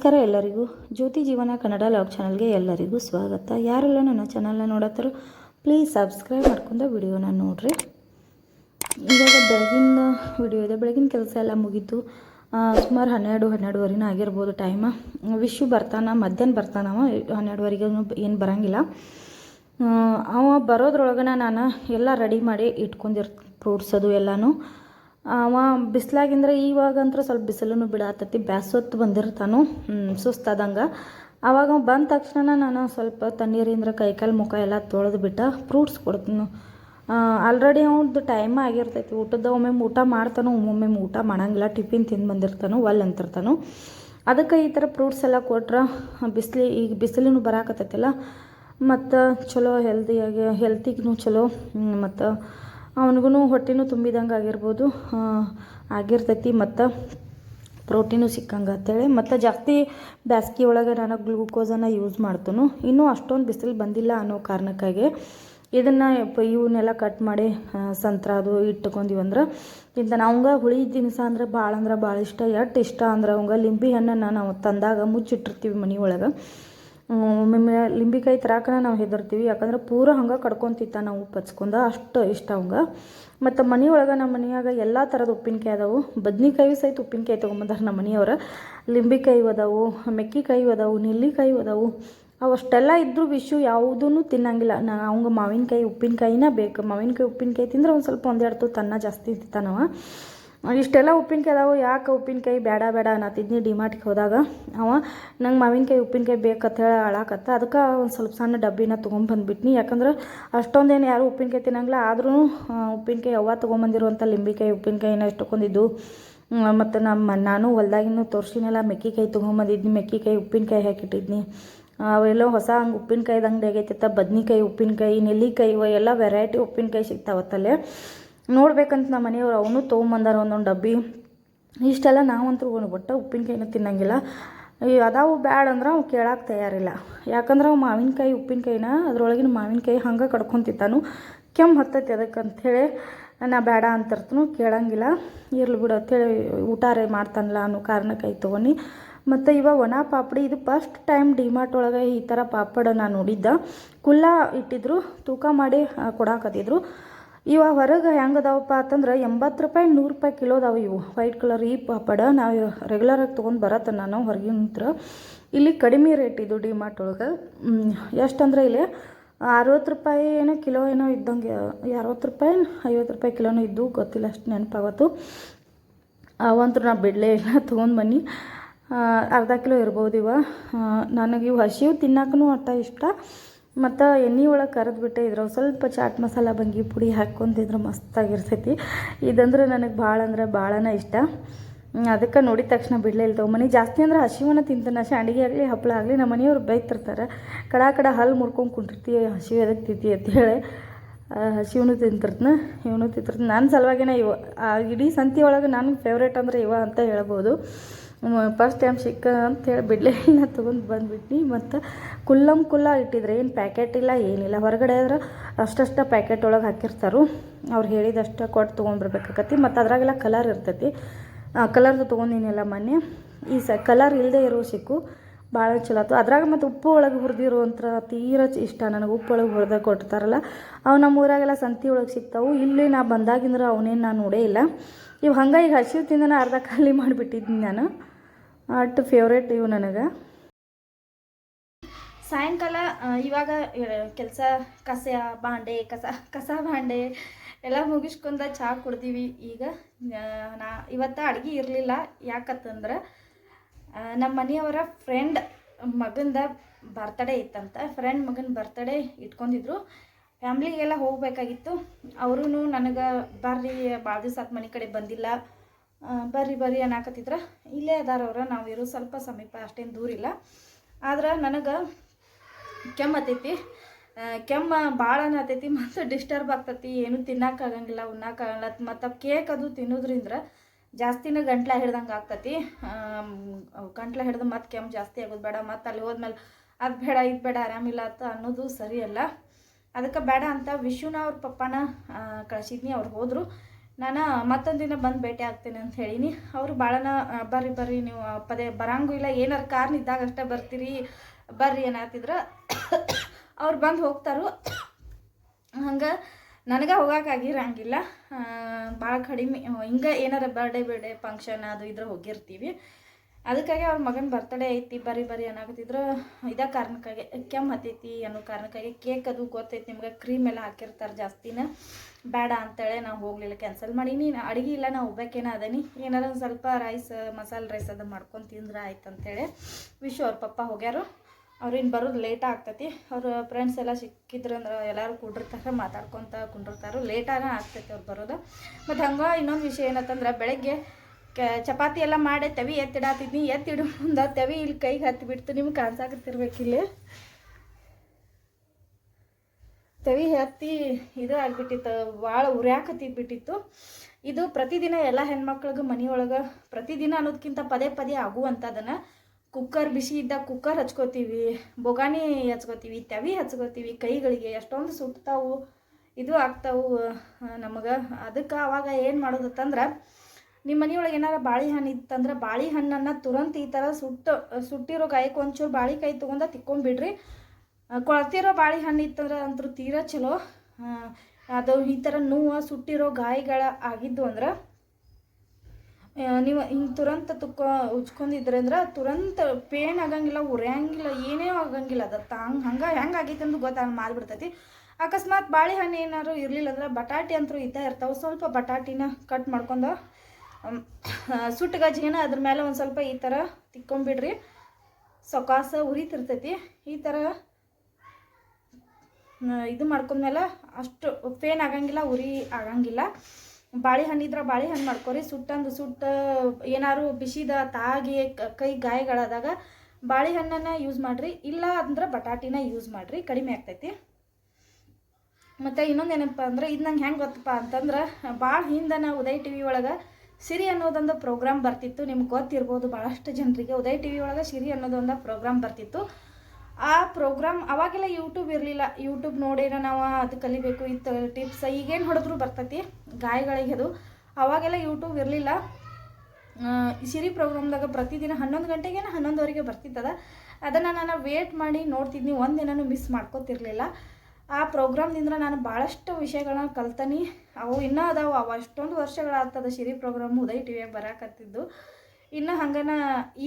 ನಮಸ್ಕಾರ ಎಲ್ಲರಿಗೂ. ಜ್ಯೋತಿ ಜೀವನ ಕನ್ನಡ ಲಾಗ್ ಚಾನಲ್ಗೆ ಎಲ್ಲರಿಗೂ ಸ್ವಾಗತ. ಯಾರೆಲ್ಲ ನನ್ನ ಚಾನಲ್ನ ನೋಡತ್ತಾರೋ ಪ್ಲೀಸ್ ಸಬ್ಸ್ಕ್ರೈಬ್ ಮಾಡ್ಕೊಂಡು ವಿಡಿಯೋನ ನೋಡಿರಿ. ಇವಾಗ ಬೆಳಗಿನ ವಿಡಿಯೋ ಇದೆ. ಬೆಳಗಿನ ಕೆಲಸ ಎಲ್ಲ ಮುಗೀತು. ಸುಮಾರು ಹನ್ನೆರಡು, ಹನ್ನೆರಡುವರೆನೂ ಆಗಿರ್ಬೋದು ಟೈಮ ವಿಶು ಬರ್ತಾನ, ಮಧ್ಯಾಹ್ನ ಬರ್ತಾನವ ಹನ್ನೆರಡುವರೆಗೆ ಏನು ಬರೋಂಗಿಲ್ಲ. ಅವ ಬರೋದ್ರೊಳಗನ ನಾನು ಎಲ್ಲ ರೆಡಿ ಮಾಡಿ ಇಟ್ಕೊಂಡಿರ್ ಫ್ರೂಟ್ಸ್ ಅದು ಎಲ್ಲನೂ. ಅವ ಬಿಸಿಲಾಗಿಂದ್ರೆ ಇವಾಗಂತೂ ಸ್ವಲ್ಪ ಬಿಸಿಲೂ ಬಿಡಾತತಿ, ಬ್ಯಾಸೊತ್ತು ಬಂದಿರ್ತಾನು. ಸುಸ್ತಾದಂಗೆ. ಅವಾಗ ಬಂದ ತಕ್ಷಣ ನಾನು ಸ್ವಲ್ಪ ತಣ್ಣೀರಿಂದ ಕೈಕಾಲು ಮುಖ ಎಲ್ಲ ತೊಳೆದು ಬಿಟ್ಟ ಫ್ರೂಟ್ಸ್ ಕೊಡ್ತೀನಿ. ಆಲ್ರೆಡಿ ಅವ್ನದ್ದು ಟೈಮ್ ಆಗಿರ್ತೈತಿ. ಊಟದ ಒಮ್ಮೊಮ್ಮೆ ಊಟ ಮಾಡ್ತಾನೋ, ಒಮ್ಮೊಮ್ಮೆ ಊಟ ಮಾಡಂಗಿಲ್ಲ. ಟಿಫಿನ್ ತಿಂದು ಬಂದಿರ್ತಾನೋ, ಒಲ್ ಅಂತಿರ್ತಾನು. ಅದಕ್ಕೆ ಈ ಥರ ಫ್ರೂಟ್ಸ್ ಎಲ್ಲ ಕೊಟ್ರೆ ಬಿಸಿಲು, ಈಗ ಬಿಸಿಲೂ ಬರಾಕತ್ತೈತಲ್ಲ. ಮತ್ತು ಚಲೋ ಹೆಲ್ದಿಯಾಗಿ ಹೆಲ್ತಿಗೂ ಚಲೋ. ಮತ್ತು ಅವನಿಗೂ ಹೊಟ್ಟೆನೂ ತುಂಬಿದಂಗೆ ಆಗಿರ್ಬೋದು ಆಗಿರ್ತೈತಿ, ಮತ್ತು ಪ್ರೋಟೀನು ಸಿಕ್ಕಂಗೆ ಅಂತೇಳಿ. ಮತ್ತು ಜಾಸ್ತಿ ಬ್ಯಾಸ್ಗೆ ಒಳಗೆ ನಾನು ಗ್ಲೂಕೋಸನ್ನು ಯೂಸ್ ಮಾಡ್ತನು. ಇನ್ನೂ ಅಷ್ಟೊಂದು ಬಿಸಿಲು ಬಂದಿಲ್ಲ ಅನ್ನೋ ಕಾರಣಕ್ಕಾಗಿ ಇದನ್ನು ಇವನ್ನೆಲ್ಲ ಕಟ್ ಮಾಡಿ ಸಂತ್ರ ಅದು ಇಟ್ಕೊಂಡಿವಂದ್ರೆ ಇಂಥ ನಾವು ಹುಳಿ ದಿನಸ ಅಂದ್ರೆ ಭಾಳ ಅಂದ್ರೆ ಭಾಳ ಇಷ್ಟ. ಎಷ್ಟು ಇಷ್ಟ ಅಂದ್ರೆ ಅವಂಗೆ ಲಿಂಬೆ ಹಣ್ಣನ್ನು ನಾವು ತಂದಾಗ ಮುಚ್ಚಿಟ್ಟಿರ್ತೀವಿ ಮನೆ ಒಳಗೆ ಒಮ್ಮೊಮ್ಮೆ ಲಿಂಬಿಕಾಯಿ ತರಾಕನ ನಾವು ಹೆದರ್ತೀವಿ. ಯಾಕಂದ್ರೆ ಪೂರ ಹಂಗೆ ಕಡ್ಕೊಂತಿತ್ತ ನಾವು ಉಪ್ಪಚ್ಕೊಂಡ ಅಷ್ಟು ಇಷ್ಟ ಅವಂಗ. ಮತ್ತು ಮನೆಯೊಳಗೆ ನಮ್ಮ ಮನೆಯಾಗ ಎಲ್ಲ ಥರದ ಉಪ್ಪಿನಕಾಯಿ ಅದಾವು. ಬದ್ನಿಕಾಯಿ ಸಹಿತ ಉಪ್ಪಿನಕಾಯಿ ತೊಗೊಂಬಂದಾರ ನಮ್ಮ ಮನೆಯವ್ರು. ಲಿಂಬಿಕಾಯಿ ಅದಾವು, ಮೆಕ್ಕಿಕಾಯಿ ಅದಾವು, ನೆಲ್ಲಿಕಾಯಿ ಅದಾವು. ಅವಷ್ಟೆಲ್ಲ ಇದ್ದರೂ ವಿಷು ಯಾವುದೂ ತಿನ್ನಂಗಿಲ್ಲ. ನಾ ಅವಂಗ ಮಾವಿನಕಾಯಿ ಉಪ್ಪಿನಕಾಯಿನ ಬೇಕು. ಮಾವಿನಕಾಯಿ ಉಪ್ಪಿನಕಾಯಿ ತಿಂದ್ರೆ ಒಂದು ಸ್ವಲ್ಪ ಒಂದೆರಡು ತುತ್ತು ಅನ್ನ ಜಾಸ್ತಿ ತಿಂತಾನವ. ಇಷ್ಟೆಲ್ಲ ಉಪ್ಪಿನಕಾಯಿ ಅದಾವೆ, ಯಾಕೆ ಉಪ್ಪಿನಕಾಯಿ ಬೇಡ ಬೇಡ ಅನ್ನತ್ತಿದ್ನಿ ಡಿಮಾರ್ಟ್ಗೆ ಹೋದಾಗ. ಅವ ನಂಗೆ ಮಾವಿನಕಾಯಿ ಉಪ್ಪಿನಕಾಯಿ ಬೇಕಂತ ಹೇಳಿ ಅಳಾಕತ್ತ ಅದಕ್ಕೆ ಒಂದು ಸ್ವಲ್ಪ ಸಣ್ಣ ಡಬ್ಬಿನ ತೊಗೊಂಬಂದ್ಬಿಟ್ನಿ ಯಾಕಂದ್ರೆ ಅಷ್ಟೊಂದೇನು ಯಾರು ಉಪ್ಪಿನಕಾಯಿ ತಿನ್ನಂಗಿಲ್ಲ. ಆದರೂ ಉಪ್ಪಿನಕಾಯಿ ಅವ್ವ ತೊಗೊಂಬಂದಿರುವಂಥ ಲಿಂಬಿಕಾಯಿ ಉಪ್ಪಿನಕಾಯಿನ ಇಷ್ಟೊಂದಿದ್ದು ಮತ್ತು ನಮ್ಮ ನಾನು ಹೊಲ್ದಾಗಿನೂ ತೋರಿಸಿನೆಲ್ಲ, ಮೆಕ್ಕಿಕಾಯಿ ತೊಗೊಂಬಂದಿದ್ನಿ, ಮೆಕ್ಕಿಕಾಯಿ ಉಪ್ಪಿನಕಾಯಿ ಹಾಕಿಟ್ಟಿದ್ನಿ. ಅವೆಲ್ಲ ಹೊಸ ಹಂಗೆ ಉಪ್ಪಿನಕಾಯ್ದು ಅಂಗಡಿ ಆಗೈತಿತ್ತ ಬದ್ನಿಕಾಯಿ ಉಪ್ಪಿನಕಾಯಿ, ನೆಲ್ಲಿಕಾಯಿ ಇವೆಲ್ಲ ವೆರೈಟಿ ಉಪ್ಪಿನಕಾಯಿ ಸಿಗ್ತಾವತ್ತಲ್ಲೇ. ನೋಡ್ಬೇಕಂತ ನಮ್ಮ ಮನೆಯವ್ರು, ಅವನು ತೊಗೊಂಬಂದಾರ ಒಂದೊಂದು ಡಬ್ಬಿ. ಇಷ್ಟೆಲ್ಲ ನಾವಂತೂ ಒಟ್ಟು ಉಪ್ಪಿನಕಾಯಿನ ತಿನ್ನಂಗಿಲ್ಲ. ಅದಾವು ಬ್ಯಾಡ ಅಂದ್ರೆ ಅವು ಕೇಳಕ್ಕೆ ತಯಾರಿಲ್ಲ. ಯಾಕಂದ್ರೆ ಅವು ಮಾವಿನಕಾಯಿ, ಉಪ್ಪಿನಕಾಯಿನ ಅದ್ರೊಳಗಿನ ಮಾವಿನಕಾಯಿ ಹಂಗೆ ಕಡ್ಕೊಂತಿತ್ತಾನು ಕೆಮ್ಮು ಹತ್ತೈತಿ ಅದಕ್ಕೆ ಅಂಥೇಳಿ ನಾ ಬೇಡ ಅಂತಿರ್ತನು ಕೇಳಂಗಿಲ್ಲ. ಇರ್ಲಿ ಬಿಡು ಅಂತೇಳಿ ಊಟಾರೆ ಮಾಡ್ತಾನಲ್ಲ ಅನ್ನೋ ಕಾರಣಕ್ಕಾಗಿ ತೊಗೊಂಡು ಮತ್ತು ಇವಾಗ ಒಣ ಪಾಪಡಿ, ಇದು ಫಸ್ಟ್ ಟೈಮ್ ಡಿಮಾರ್ಟ್ ಒಳಗೆ ಈ ಥರ ಪಾಪಡ ನಾನು ನೋಡಿದ್ದ. ಕುಲ್ಲ ಇಟ್ಟಿದ್ರು, ತೂಕ ಮಾಡಿ ಕೊಡಾಕತ್ತಿದ್ರು. ಇವಾಗ ಹೊರಗೆ ಹೆಂಗದಾವಪ್ಪ ಅಂತಂದ್ರೆ ಎಂಬತ್ತು ರೂಪಾಯಿ, ನೂರು ರೂಪಾಯಿ ಕಿಲೋ ಅದಾವ ಇವು. ವೈಟ್ ಕಲರ್ ಈ ಪಾಪಡ ನಾವು ರೆಗ್ಯುಲರಾಗಿ ತೊಗೊಂಡು ಬರತ್ತೆ ನಾನು ಹೊರಗಿನ ಹತ್ರ. ಇಲ್ಲಿ ಕಡಿಮೆ ರೇಟ್ ಇದು ಡಿಮಾರ್ಟ್ ಒಳಗೆ. ಎಷ್ಟಂದ್ರೆ ಇಲ್ಲಿ ಅರವತ್ತು ರೂಪಾಯಿ ಏನೋ ಕಿಲೋ ಏನೋ ಇದ್ದಂಗೆ, ಅರವತ್ತು ರೂಪಾಯಿ, ಐವತ್ತು ರೂಪಾಯಿ ಕಿಲೋನೂ ಇದ್ದು ಗೊತ್ತಿಲ್ಲ, ಅಷ್ಟು ನೆನಪಾಗತ್ತು. ಅವಂತೂ ನಾ ಬಿಡಲೇ ಇಲ್ಲ, ತೊಗೊಂಡು ಬನ್ನಿ. ಅರ್ಧ ಕಿಲೋ ಇರ್ಬೋದು ಇವ. ನನಗೆ ಇವು ಹಸಿವು ತಿನ್ನಕ್ಕೂ ಅಟ್ಟ ಇಷ್ಟ. ಮತ್ತು ಎಣ್ಣೆ ಒಳಗೆ ಕರೆದ್ಬಿಟ್ಟೆ ಇದ್ರ ಸ್ವಲ್ಪ ಚಾಟ್ ಮಸಾಲ ಬಂಗಿ ಪುಡಿ ಹಾಕ್ಕೊಂತಿದ್ರೆ ಮಸ್ತಾಗಿರ್ತೈತಿ. ಇದಂದ್ರೆ ನನಗೆ ಭಾಳ ಅಂದ್ರೆ ಭಾಳನ ಇಷ್ಟ. ಅದಕ್ಕೆ ನೋಡಿದ ತಕ್ಷಣ ಬಿಡಲೇ ಇಲ್ಲ ಮನೆ ಜಾಸ್ತಿ ಅಂದ್ರೆ ಹಸಿವನ್ನ ತಿಂತಾನೆ. ಶಾಂಡಿಗೆ ಆಗಲಿ ಹಪ್ಪಳ ಆಗಲಿ, ನಮ್ಮ ಮನೆಯವರು ಬೈತಿರ್ತಾರೆ ಕಡ ಕಡ ಹಲ್ಲು ಮುರ್ಕೊಂಡು ಕುಂಟಿರ್ತೀವಿ ಹಸಿವು ಎದಕ್ಕೆ ತಿಂತಿ ಅಂತೇಳಿ ಹಸಿವನು ತಿಂತಿರ್ತನ, ಇವನು ತಿಂತಿರ್ತೀನಿ. ನನ್ನ ಸಲುವಾಗಿನೇ ಇವ ಇಡೀ ಸಂತಿ ಒಳಗೆ ನನಗೆ ಫೇವ್ರೇಟ್ ಅಂದರೆ ಇವ ಅಂತ ಹೇಳ್ಬೋದು. ಫಸ್ಟ್ ಟೈಮ್ ಸಿಕ್ಕ ಅಂತೇಳಿ ಬಿಡಲೇ ಇಲ್ಲ ತೊಗೊಂಡು ಬಂದ್ಬಿಟ್ನಿ. ಮತ್ತು ಕುಲ್ಲಂ ಕುಲ್ಲ ಇಟ್ಟಿದ್ರೆ ಏನು ಪ್ಯಾಕೆಟ್ ಇಲ್ಲ, ಏನಿಲ್ಲ. ಹೊರಗಡೆ ಆದ್ರೆ ಅಷ್ಟಷ್ಟು ಪ್ಯಾಕೆಟ್ ಒಳಗೆ ಹಾಕಿರ್ತಾರೆ. ಅವ್ರು ಹೇಳಿದಷ್ಟು ಕೊಟ್ಟು ತೊಗೊಂಡ್ಬರ್ಬೇಕಾಕತಿ. ಮತ್ತು ಅದ್ರಾಗೆಲ್ಲ ಕಲರ್ ಇರ್ತೈತಿ. ಕಲರ್ದು ತೊಗೊಂಡಿನಿಲ್ಲ ಮೊನ್ನೆ. ಈ ಸ ಕಲರ್ ಇಲ್ಲದೆ ಇರೋ ಸಿಕ್ಕು. ಭಾಳ ಚಲೋ ಆಯ್ತು ಅದ್ರಾಗ ಮತ್ತು ಉಪ್ಪು ಒಳಗೆ ಹುರಿದಿರುವಂಥ ತೀರ ಇಷ್ಟ ನನಗೆ. ಉಪ್ಪು ಒಳಗೆ ಹುರಿದ ಕೊಡ್ತಾರಲ್ಲ ಅವು ನಮ್ಮ ಊರಾಗೆಲ್ಲ ಸಂತಿ ಒಳಗೆ ಸಿಗ್ತಾವೆ. ಇಲ್ಲಿ ನಾ ಬಂದಾಗಿಂದ್ರೆ ಅವನೇನು ನಾನು ನೋಡೇ ಇಲ್ಲ. ಇವು ಹಂಗೆ ಈಗ ಹಸಿವು ತಿಂದನ ಅರ್ಧ ಖಾಲಿ ಮಾಡಿಬಿಟ್ಟಿದ್ದೀನಿ ನಾನು. ಅಟ್ ಫೇವ್ರೇಟ್ ಇವು ನನಗೆ. ಸಾಯಂಕಾಲ ಇವಾಗ ಕೆಲಸ, ಕಸ ಬಾಂಡೆ ಕಸ ಕಸ ಬಾಂಡೆ ಎಲ್ಲ ಮುಗಿಸ್ಕೊಂಡ ಚಹಾ ಕುಡ್ದೀವಿ. ಈಗ ನಾ, ಇವತ್ತು ಅಡುಗೆ ಇರಲಿಲ್ಲ. ಯಾಕತ್ತಂದ್ರೆ ನಮ್ಮ ಮನೆಯವರ ಫ್ರೆಂಡ್ ಮಗಂದ ಬರ್ತಡೇ ಇತ್ತಂತ. ಫ್ರೆಂಡ್ ಮಗನ ಬರ್ತಡೇ ಇಟ್ಕೊಂಡಿದ್ರು. ಫ್ಯಾಮ್ಲಿಗೆಲ್ಲ ಹೋಗಬೇಕಾಗಿತ್ತು. ಅವರು ನನಗೆ ಬರ್ರಿ ಭಾಳ ದಿವಸ ಆತು ಮನೆ ಕಡೆ ಬಂದಿಲ್ಲ. ಬರ್ರಿ ಬರ್ರಿ ಅನ್ನಕತ್ತಿದ್ರ. ಇಲ್ಲೇ ಅದಾರ ನಾವು ಇರೋ ಸ್ವಲ್ಪ ಸಮೀಪ ಅಷ್ಟೇನು ದೂರ ಇಲ್ಲ. ಆದ್ರೆ ನನಗೆ ಕೆಮ್ಮು ಹತ್ತೈತಿ ಆ, ಕೆಮ್ಮ ಭಾಳ ಹತ್ತೈತಿ ಮತ್ತು ಡಿಸ್ಟರ್ಬ್ ಆಗ್ತೈತಿ. ಏನು ತಿನ್ನೋಕ್ಕಾಗಂಗಿಲ್ಲ ಉಣ್ಣಕ್ಕಾಗಲ್ಲ ಮತ್ತು ಕೇಕ್ ಅದು ತಿನ್ನೋದ್ರಿಂದ ಜಾಸ್ತಿನೇ ಗಂಟ್ಲ ಹಿಡ್ದಂಗೆ ಆಗ್ತತಿ. ಗಂಟ್ಲ ಹಿಡ್ದು ಮತ್ತು ಕೆಮ್ಮು ಜಾಸ್ತಿ ಆಗೋದು ಬೇಡ. ಮತ್ತು ಅಲ್ಲಿ ಹೋದ್ಮೇಲೆ ಅದು ಬೇಡ ಇದು ಬೇಡ ಆರಾಮಿಲ್ಲ ಅಂತ ಅನ್ನೋದು ಸರಿಯಲ್ಲ. ಅದಕ್ಕೆ ಬೇಡ ಅಂತ ವಿಶುನ ಅವ್ರ ಪಪ್ಪನ ಕಳಿಸಿದ್ನಿ, ಅವ್ರು ಹೋದರು. ನಾನು ಮತ್ತೊಂದು ದಿನ ಬಂದು ಭೇಟಿ ಆಗ್ತೀನಿ ಅಂತ ಹೇಳೀನಿ. ಅವರು ಭಾಳನ ಬರ್ರಿ ಬರ್ರಿ, ನೀವು ಪದೇ ಬರಂಗೂ ಇಲ್ಲ, ಏನಾರು ಕಾರ್ನ ಇದ್ದಾಗ ಅಷ್ಟೇ ಬರ್ತೀರಿ, ಬರ್ರಿ ಏನಾಗ್ತಿದ್ರೆ ಅವ್ರು ಬಂದು ಹೋಗ್ತಾರು. ಹಂಗೆ ನನಗೆ ಹೋಗೋಕ್ಕಾಗಿರಂಗಿಲ್ಲ ಭಾಳ ಕಡಿಮೆ, ಹಿಂಗೆ ಏನಾರ ಬರ್ಡೇ ಬರ್ಡೇ ಫಂಕ್ಷನ್ ಅದು ಇದ್ರೆ ಹೋಗಿರ್ತೀವಿ. ಅದಕ್ಕಾಗಿ ಅವ್ರ ಮಗನ ಬರ್ತಡೇ ಐತಿ ಬರೀ ಬರೀ ಅನ್ನಕತ್ತಿದ್ರು ಇದೇ ಕಾರಣಕ್ಕಾಗಿ, ಕೆಮ್ಮು ಹತ್ತೈತಿ ಅನ್ನೋ ಕಾರಣಕ್ಕಾಗಿ ಕೇಕ್ ಅದು ಗೊತ್ತೈತಿ ನಿಮ್ಗೆ ಕ್ರೀಮ್ ಎಲ್ಲ ಹಾಕಿರ್ತಾರೆ ಜಾಸ್ತಿನ. ಬೇಡ ಅಂತೇಳಿ ನಾವು ಹೋಗಲಿಲ್ಲ ಕ್ಯಾನ್ಸಲ್ ಮಾಡೀನಿ ಅಡುಗೆ ಇಲ್ಲ ನಾವು ಹೋಗ್ಬೇಕೇನ ಅದೇನಿ. ಏನಾರ ಒಂದು ಸ್ವಲ್ಪ ರೈಸ್ ಮಸಾಲೆ ರೈಸ್ ಅದು ಮಾಡ್ಕೊಂಡು ತಿಂದ್ರೆ ಆಯ್ತು ಅಂತೇಳಿ ವಿಶು ಅವ್ರ ಪಪ್ಪ ಹೋಗ್ಯಾರು. ಅವ್ರಿಂದ ಬರೋದು ಲೇಟ್ ಆಗ್ತೈತಿ. ಅವ್ರ ಫ್ರೆಂಡ್ಸ್ ಎಲ್ಲ ಸಿಕ್ಕಿದ್ರು ಅಂದ್ರೆ ಎಲ್ಲರೂ ಕುಂಡಿರ್ತಾರೆ, ಮಾತಾಡ್ಕೊತ ಕುಂಡಿರ್ತಾರೆ. ಲೇಟಾನ ಆಗ್ತೈತಿ ಅವ್ರು ಬರೋದು. ಮತ್ತು ಹಂಗೆ ಇನ್ನೊಂದು ವಿಷಯ ಏನಂತಂದ್ರೆ ಬೆಳಗ್ಗೆ ಚಪಾತಿ ಎಲ್ಲ ಮಾಡಿ ತವಿ ಎತ್ತಿಡಾತಿದ್ನಿ, ಎತ್ತಿಡು ಮುಂದೆ ತವಿ ಇಲ್ಲಿ ಕೈಗೆ ಹತ್ತಿ ಬಿಡ್ತು, ನಿಮ್ಗೆ ಕಾಣಿಸಾಕತ್ತಿರ್ಬೇಕಿಲ್ಲ. ತವಿ ಹತ್ತಿ ಇದು ಆಗಿಬಿಟ್ಟಿತ್ತು ಭಾಳ ಉರ್ಯಾಕತ್ತಿಬಿಟ್ಟಿತ್ತು ಇದು ಪ್ರತಿದಿನ ಎಲ್ಲ ಹೆಣ್ಮಕ್ಳಿಗೂ ಮನೆಯೊಳಗೆ ಪ್ರತಿದಿನ ಅನ್ನೋದಕ್ಕಿಂತ ಪದೇ ಪದೇ ಆಗುವಂಥದ್ದನ್ನು ಕುಕ್ಕರ್ ಬಿಸಿ ಇದ್ದಾಗ ಕುಕ್ಕರ್ ಹಚ್ಕೋತೀವಿ, ಬೊಗಾಣಿ ಹಚ್ಕೋತೀವಿ, ತವಿ ಹಚ್ಕೋತೀವಿ, ಕೈಗಳಿಗೆ ಎಷ್ಟೊಂದು ಸುಟ್ತಾವು, ಇದು ಆಗ್ತಾವು ನಮಗೆ. ಅದಕ್ಕೆ ಅವಾಗ ಏನು ಮಾಡೋದತ್ತಂದ್ರೆ ನಿಮ್ಮ ಮನೆಯೊಳಗೆ ಏನಾರ ಬಾಳೆಹಣ್ಣು ಇತ್ತಂದ್ರೆ ಬಾಳೆಹಣ್ಣನ್ನು ತುರಂತ ಈ ಥರ ಸುಟ್ಟು, ಸುಟ್ಟಿರೋ ಗಾಯಕ್ಕೆ ಒಂಚೂರು ಬಾಳೆಕಾಯಿ ತೊಗೊಂಡ ತಿಕ್ಕೊಂಬಿಡ್ರಿ. ಕೊಳತಿರೋ ಬಾಳೆಹಣ್ಣು ಇತ್ತಂದ್ರೆ ಅಂತೂ ತೀರಾ ಚಲೋ. ಅದು ಈ ಥರ ನೋವು ಸುಟ್ಟಿರೋ ಗಾಯಗಳ ಆಗಿದ್ದು ಅಂದ್ರೆ ನೀವು ಹಿಂಗೆ ತುರಂತ ತುಕ್ಕ ಉಜ್ಕೊಂಡಿದ್ರೆ ಅಂದ್ರೆ ತುರಂತ ಪೇನ್ ಆಗಂಗಿಲ್ಲ, ಉರಿಯಂಗಿಲ್ಲ, ಏನೇ ಆಗಂಗಿಲ್ಲ ಅದು. ಹಂಗೆ ಹಂಗೆ, ಹೆಂಗೆ ಆಗೈತೆ ಅಂತ ಗೊತ್ತಾಗ ಮಾಲ್ಬಿಡ್ತೈತಿ ಅಕಸ್ಮಾತ್ ಬಾಳೆಹಣ್ಣು ಏನಾದ್ರು ಇರಲಿಲ್ಲ ಅಂದ್ರೆ ಬಟಾಟೆ ಅಂತೂ ಇದ್ದೇ ಇರ್ತಾವೆ. ಸ್ವಲ್ಪ ಬಟಾಟಿನ ಕಟ್ ಮಾಡ್ಕೊಂಡು ಸುಟ್ಟ ಗಜ್ಜಿಗೆನ ಅದ್ರ ಮೇಲೆ ಒಂದು ಸ್ವಲ್ಪ ಈ ಥರ ತಿಕ್ಕೊಂಬಿಡ್ರಿ. ಸೊಕಾಸ ಉರಿತಿರ್ತೈತಿ. ಈ ಥರ ಇದು ಮಾಡ್ಕೊಂಡ್ಮೇಲೆ ಅಷ್ಟು ಫೇನ್ ಆಗಂಗಿಲ್ಲ, ಉರಿ ಆಗಂಗಿಲ್ಲ. ಬಾಳೆಹಣ್ಣು ಇದ್ರೆ ಬಾಳೆಹಣ್ಣು ಮಾಡ್ಕೊರಿ. ಸುಟ್ಟಂದು ಸುಟ್ಟ ಏನಾರು ಬಿಸಿದ ತಾಗಿ ಕ- ಗಾಯಗಳಾದಾಗ ಬಾಳೆಹಣ್ಣನ್ನು ಯೂಸ್ ಮಾಡಿರಿ. ಇಲ್ಲ ಅಂದ್ರೆ ಬಟಾಟಿನ ಯೂಸ್ ಮಾಡಿರಿ. ಕಡಿಮೆ ಆಗ್ತೈತಿ. ಮತ್ತು ಇನ್ನೊಂದು ಏನಪ್ಪ ಅಂದ್ರೆ, ಇದು ನಂಗೆ ಹೆಂಗೆ ಗೊತ್ತಪ್ಪ ಅಂತಂದ್ರೆ ಭಾಳ ಹಿಂದೆ ನಾ ಉದಯ್ ಟಿ ವಿ ಒಳಗೆ ಸಿರಿ ಅನ್ನೋದೊಂದು ಪ್ರೋಗ್ರಾಮ್ ಬರ್ತಿತ್ತು. ನಿಮ್ಗೆ ಗೊತ್ತಿರ್ಬೋದು ಭಾಳಷ್ಟು ಜನರಿಗೆ. ಉದಯ ಟಿ ವಿ ಒಳಗೆ ಸಿರಿ ಅನ್ನೋದೊಂದು ಪ್ರೋಗ್ರಾಮ್ ಬರ್ತಿತ್ತು. ಆ ಪ್ರೋಗ್ರಾಮ್ ಅವಾಗೆಲ್ಲ ಯೂಟ್ಯೂಬ್ ಇರಲಿಲ್ಲ. ಯೂಟ್ಯೂಬ್ ನೋಡಿರ ನಾವು ಅದು ಕಲಿಬೇಕು ಇತ್ತು ಟಿಪ್ಸ್ ಈಗೇನು ಹೊಡೆದ್ರು ಬರ್ತೈತಿ ಗಾಯಗಳಿಗೆ ಅದು. ಅವಾಗೆಲ್ಲ ಯೂಟ್ಯೂಬ್ ಇರಲಿಲ್ಲ. ಸಿರಿ ಪ್ರೋಗ್ರಾಮ್ದಾಗ ಪ್ರತಿದಿನ ಹನ್ನೊಂದು ಗಂಟೆಗೇನ ಹನ್ನೊಂದುವರೆಗೆ ಬರ್ತಿತ್ತದ. ಅದನ್ನು ನಾನು ವೇಟ್ ಮಾಡಿ ನೋಡ್ತಿದ್ನಿ. ಒಂದಿನೂ ಮಿಸ್ ಮಾಡ್ಕೋತಿರ್ಲಿಲ್ಲ. ಆ ಪ್ರೋಗ್ರಾಮ್ದಿಂದ ನಾನು ಭಾಳಷ್ಟು ವಿಷಯಗಳನ್ನ ಕಲ್ತನಿ. ಅವು ಇನ್ನೂ ಅದಾವು. ಅವು ಅಷ್ಟೊಂದು ವರ್ಷಗಳಾಗ್ತದ ಸಿರಿ ಪ್ರೋಗ್ರಾಮ್ ಉದಯ್ ಟಿ ವಿಯಾಗ ಬರಾಕತ್ತಿದ್ದು. ಇನ್ನು ಹಂಗನ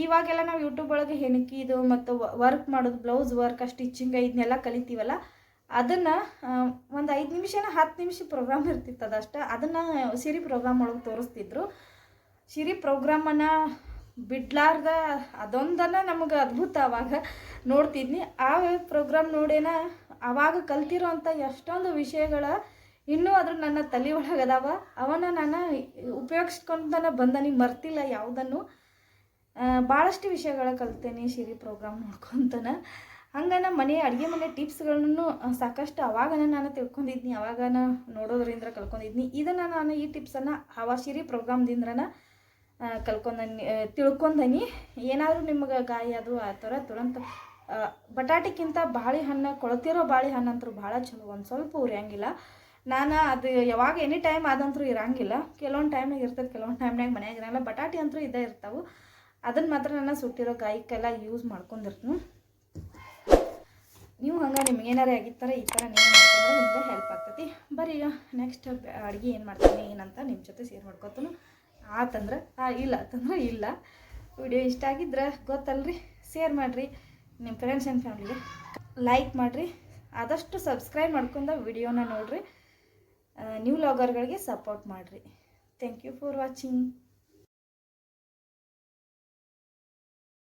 ಇವಾಗೆಲ್ಲ ನಾವು ಯೂಟ್ಯೂಬ್ ಒಳಗೆ ಹೆಣಕಿ ಇದು ಮತ್ತು ವರ್ಕ್ ಮಾಡೋದು ಬ್ಲೌಸ್ ವರ್ಕ್ ಸ್ಟಿಚಿಂಗ್ ಇದನ್ನೆಲ್ಲ ಕಲಿತೀವಲ್ಲ, ಅದನ್ನು ಒಂದು ಐದು ನಿಮಿಷನ ಹತ್ತು ನಿಮಿಷ ಪ್ರೋಗ್ರಾಮ್ ಇರ್ತಿತ್ತು ಅದಷ್ಟೇ ಅದನ್ನು ಸಿರಿ ಪ್ರೋಗ್ರಾಮ್ ಒಳಗೆ ತೋರಿಸ್ತಿದ್ರು. ಸಿರಿ ಪ್ರೋಗ್ರಾಮನ್ನು ಬಿಡ್ಲಾರ್ದ ಅದೊಂದನ್ನು ನಮಗೆ ಅದ್ಭುತ ಅವಾಗ ನೋಡ್ತಿದ್ನಿ. ಆ ಪ್ರೋಗ್ರಾಮ್ ನೋಡೇನ ಅವಾಗ ಕಲ್ತಿರೋಂಥ ಎಷ್ಟೊಂದು ವಿಷಯಗಳ ಇನ್ನೂ ಅದ್ರ ನನ್ನ ತಲೆ ಒಳಗೆ ಅವನ್ನ ನಾನು ಉಪಯೋಗಿಸ್ಕೊಂತಾನೆ ಬಂದನಿ ಮರ್ತಿಲ್ಲ ಯಾವುದನ್ನು. ಭಾಳಷ್ಟು ವಿಷಯಗಳ ಕಲ್ತೇನೆ ಸಿರಿ ಪ್ರೋಗ್ರಾಮ್ ನೋಡ್ಕೊತಾನ. ಹಂಗೆ ನಮ್ಮ ಮನೆ, ಅಡುಗೆ ಮನೆ ಟಿಪ್ಸ್ಗಳನ್ನು ಸಾಕಷ್ಟು ಅವಾಗನ ನಾನು ತಿಳ್ಕೊಂಡಿದ್ನಿ, ಅವಾಗನ ನೋಡೋದ್ರಿಂದ ಕಲ್ಕೊಂಡಿದ್ನಿ. ಇದನ್ನು ನಾನು ಈ ಟಿಪ್ಸನ್ನು ಅವ ಸಿರಿ ಪ್ರೋಗ್ರಾಮ್ದಿಂದ್ರನ ಕಲ್ಕೊಂಡನಿ ತಿಳ್ಕೊಂಡನಿ ಏನಾದರೂ ನಿಮ್ಗೆ ಗಾಯ ಅದು ಆ ಥರ ತುರಂತ ಬಟಾಟಿಕ್ಕಿಂತ ಬಾಳೆಹಣ್ಣು ಕೊಳತಿರೋ ಬಾಳೆಹಣ್ಣು ಅಂತೂ ಭಾಳ ಚಲೋ ಒಂದು ಸ್ವಲ್ಪ ಉರಿಯಂಗಿಲ್ಲ. ನಾನು ಅದು ಯಾವಾಗ ಎನಿ ಟೈಮ್ ಅದಂತೂ ಇರಂಗಿಲ್ಲ. ಕೆಲವೊಂದು ಟೈಮ್ನಾಗ ಇರ್ತದೆ, ಕೆಲವೊಂದು ಟೈಮ್ನಾಗ ಮನ್ಯಾಗ ಇರಲ್ಲ. ಬಟಾಟಿ ಅಂತೂ ಇದೇ ಇರ್ತಾವೆ. ಅದನ್ನು ಮಾತ್ರ ನಾನು ಸುಟ್ಟಿರೋ ಗಾಯಕ್ಕೆಲ್ಲ ಯೂಸ್ ಮಾಡ್ಕೊಂಡಿರ್ತೀನಿ. ನೀವು ಹಂಗೆ ನಿಮ್ಗೆ ಏನಾರೇ ಆಗಿತ್ತರ ಈ ಥರ ನೀವು ಮಾಡ್ಕೊಂಡ್ರೆ ನಿಮಗೆ ಹೆಲ್ಪ್ ಆಗ್ತೈತಿ. ಬರೀ ಈಗ ನೆಕ್ಸ್ಟ್ ಅಡುಗೆ ಏನು ಮಾಡ್ತೀನಿ, ಏನಂತ ನಿಮ್ಮ ಜೊತೆ ಶೇರ್ ಮಾಡ್ಕೊತನು. ಆತಂದ್ರೆ ಇಲ್ಲ ಅಂತಂದ್ರೆ ಇಲ್ಲ. ವಿಡಿಯೋ ಇಷ್ಟ ಆಗಿದ್ರೆ ಗೊತ್ತಲ್ರಿ ಶೇರ್ ಮಾಡಿರಿ. ನಿಮ್ಮ ಫ್ರೆಂಡ್ಸ್ ಆ್ಯಂಡ್ ಫ್ಯಾಮಿಲಿಗೆ ಲೈಕ್ ಮಾಡಿರಿ. ಆದಷ್ಟು ಸಬ್ಸ್ಕ್ರೈಬ್ ಮಾಡ್ಕೊಂಡ ವಿಡಿಯೋನ ನೋಡಿರಿ. ನ್ಯೂ ಲಾಗರ್ಗಳಿಗೆ ಸಪೋರ್ಟ್ ಮಾಡಿರಿ. Thank you for watching